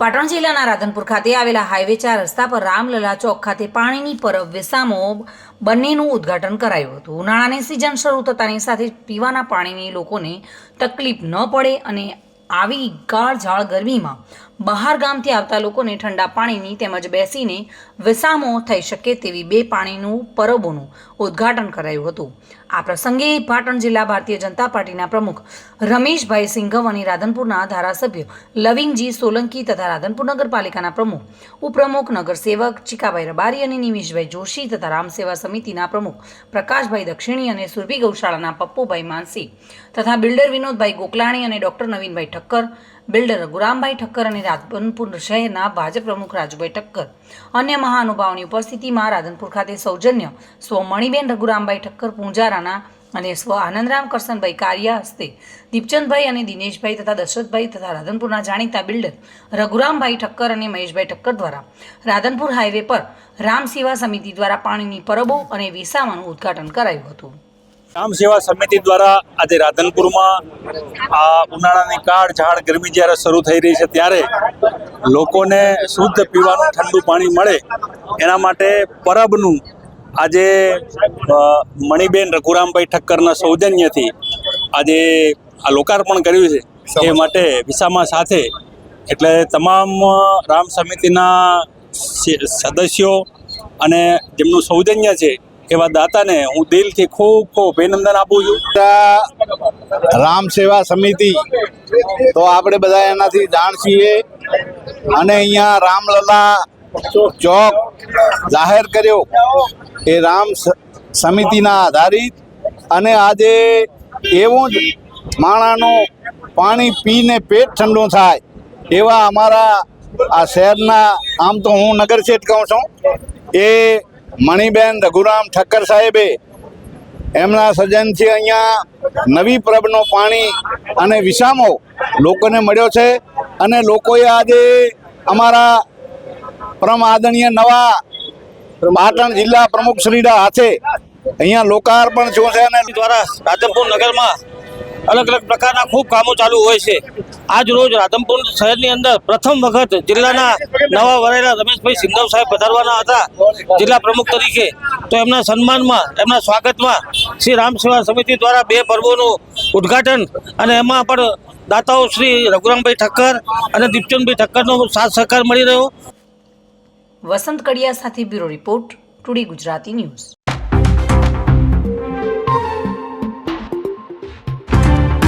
પાટણ જિલ્લાના રાધનપુર ખાતે આવેલા હાઈવે ચાર રસ્તા પર રામલલા ચોક ખાતે પાણીની પરબ વેસામો બંનેનું ઉદ્ઘાટન કરાયું હતું. ઉનાળાની સિઝન શરૂ થતાની સાથે પીવાના પાણીની લોકોને તકલીફ ન પડે અને આવી ગાળ ઝાળ ગરમીમાં બહાર ગામથી આવતા લોકોને ઠંડા પાણીની તેમજ બેસીને વિસામો થઈ શકે તેવી બે પાણીનું પરબોનું ઉદ્ઘાટન કરાયું હતું. આ પ્રસંગે પાટણ જિલ્લા ભારતીય જનતા પાર્ટીના પ્રમુખ રમેશભાઈ સિંઘવ અને રાધનપુરના ધારાસભ્ય લવિંગજી સોલંકી તથા રાધનપુર નગરપાલિકાના પ્રમુખ, ઉપપ્રમુખ, નગરસેવક ચીકાભાઈ રબારી અને નિમિષભાઈ જોશી તથા રામસેવા સમિતિના પ્રમુખ પ્રકાશભાઈ દક્ષિણી અને સુરભી ગૌશાળાના પપ્પુભાઈ માનસી તથા બિલ્ડર વિનોદભાઈ ગોકલાણી અને ડોક્ટર નવીનભાઈ ઠક્કર બિલ્ડર ગુરામભાઈ ઠક્કર અને રાધનપુર શહેરના ભાજપ પ્રમુખ રાજુભાઈ ઠક્કર. અન્ય મહાનુભાવોની ઉપસ્થિતિમાં રાધનપુર ખાતે સૌજન્ય સ્વ મણિબેન રઘુરામભાઈ ઠક્કર પૂંજારાના અને સ્વ આનંદરામ કરસનભાઈ કારિયા હસ્તે દીપચંદભાઈ અને દિનેશભાઈ તથા દશરથભાઈ તથા રાધનપુરના જાણીતા બિલ્ડર રઘુરામભાઈ ઠક્કર અને મહેશભાઈ ઠક્કર દ્વારા રાધનપુર હાઈવે પર રામ સેવા સમિતિ દ્વારા પાણીની પરબો અને વિસામાનું ઉદ્ઘાટન કરાયું હતું. રામ સેવા સમિતિ દ્વારા આજે રાધનપુરમાં આ ઉનાળાની કાળ ઝાડ ગરમી જ્યારે શરૂ થઈ રહી છે ત્યારે લોકોને શુદ્ધ પીવાનું ઠંડુ પાણી મળે એના માટે પરબનું આજે મણિબેન રઘુરામભાઈ ઠક્કરના સૌજન્યથી આજે આ લોકાર્પણ કર્યું છે. એ માટે વિસામા સાથે એટલે તમામ રામ સમિતિના સદસ્યો અને જેમનું સૌજન્ય છે એવા દાતાને હું દિલથી ખૂબ ખૂબ અભિનંદન આપું છું. રામ સેવા સમિતિ, તો આપણે બધા એનાથી જાણ છીએ. અને અહીંયા રામલલા ચોક જાહેર કર્યો. એ રામ સમિતિના આધારિત. અને આજે એવું જ માણાનું પાણી પીને પેટ ઠંડુ થાય, એવા અમારા આ શહેરના, આમ તો હું નગર શેઠ કહું છું, એ મણિબેન રઘુરામ ઠક્કર સાહેબે એમના સજનથી અહીંયા નવી પ્રભનો પાણી અને વિસામો લોકોને મળ્યો છે અને લોકોએ આજે અમારા પરમ આદરણીય નવા પાટણ જિલ્લા પ્રમુખ શ્રીના હાથે અહીંયા લોકાર્પણ થયું છે અને દ્વારા રાધનપુર નગરમાં અલગ અલગ પ્રકારના ખૂબ કામો ચાલુ હોય છે. આજ રોજ રાધનપુર શહેરની અંદર પ્રથમ વખત જિલ્લાના નવા વરેલા રમેશભાઈ સિંધવ સાહેબ પધારવાના હતા, જિલ્લા પ્રમુખ તરીકે. તો એમના સન્માનમાં, એમના સ્વાગતમાં શ્રી રામ સેવા સમિતિ દ્વારા બે પર્વોનું ઉદ્ઘાટન અને એમાં પણ દાતાઓ શ્રી રઘુરામભાઈ ઠક્કર અને દીપચંદભાઈ ઠક્કરનો સાથ સહકાર મળી રહ્યો. વસંત કડિયા સાથે bureau report, today Gujarati news.